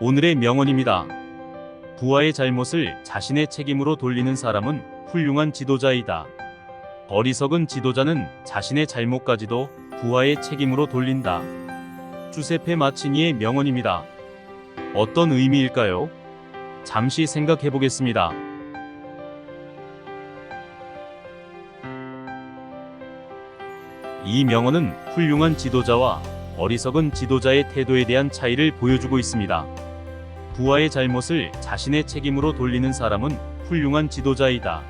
오늘의 명언입니다. 부하의 잘못을 자신의 책임으로 돌리는 사람은 훌륭한 지도자이다. 어리석은 지도자는 자신의 잘못까지도 부하의 책임으로 돌린다. 주세페 마치니의 명언입니다. 어떤 의미일까요? 잠시 생각해 보겠습니다. 이 명언은 훌륭한 지도자와 어리석은 지도자의 태도에 대한 차이를 보여주고 있습니다. 부하의 잘못을 자신의 책임으로 돌리는 사람은 훌륭한 지도자이다.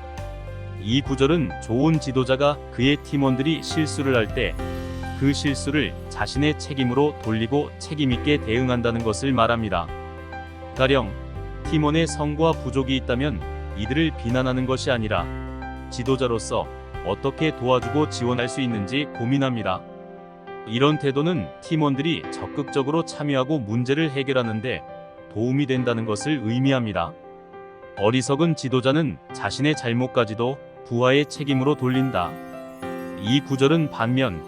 이 구절은 좋은 지도자가 그의 팀원들이 실수를 할 때 그 실수를 자신의 책임으로 돌리고 책임있게 대응한다는 것을 말합니다. 가령 팀원의 성과 부족이 있다면 이들을 비난하는 것이 아니라 지도자로서 어떻게 도와주고 지원할 수 있는지 고민합니다. 이런 태도는 팀원들이 적극적으로 참여하고 문제를 해결하는데 도움이 된다는 것을 의미합니다. 어리석은 지도자는 자신의 잘못까지도 부하의 책임으로 돌린다. 이 구절은 반면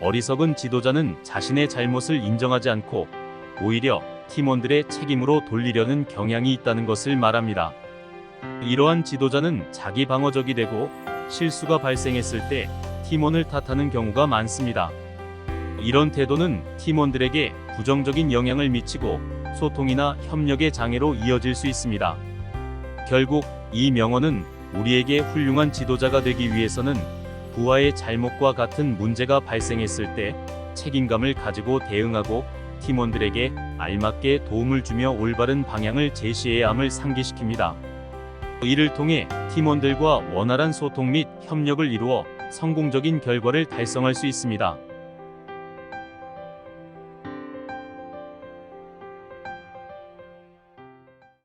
어리석은 지도자는 자신의 잘못을 인정하지 않고 오히려 팀원들의 책임으로 돌리려는 경향이 있다는 것을 말합니다. 이러한 지도자는 자기 방어적이 되고 실수가 발생했을 때 팀원을 탓하는 경우가 많습니다. 이런 태도는 팀원들에게 부정적인 영향을 미치고 소통이나 협력의 장애로 이어질 수 있습니다. 결국 이 명언은 우리에게 훌륭한 지도자가 되기 위해서는 부하의 잘못과 같은 문제가 발생했을 때 책임감을 가지고 대응하고 팀원들에게 알맞게 도움을 주며 올바른 방향을 제시해야 함을 상기시킵니다. 이를 통해 팀원들과 원활한 소통 및 협력을 이루어 성공적인 결과를 달성할 수 있습니다.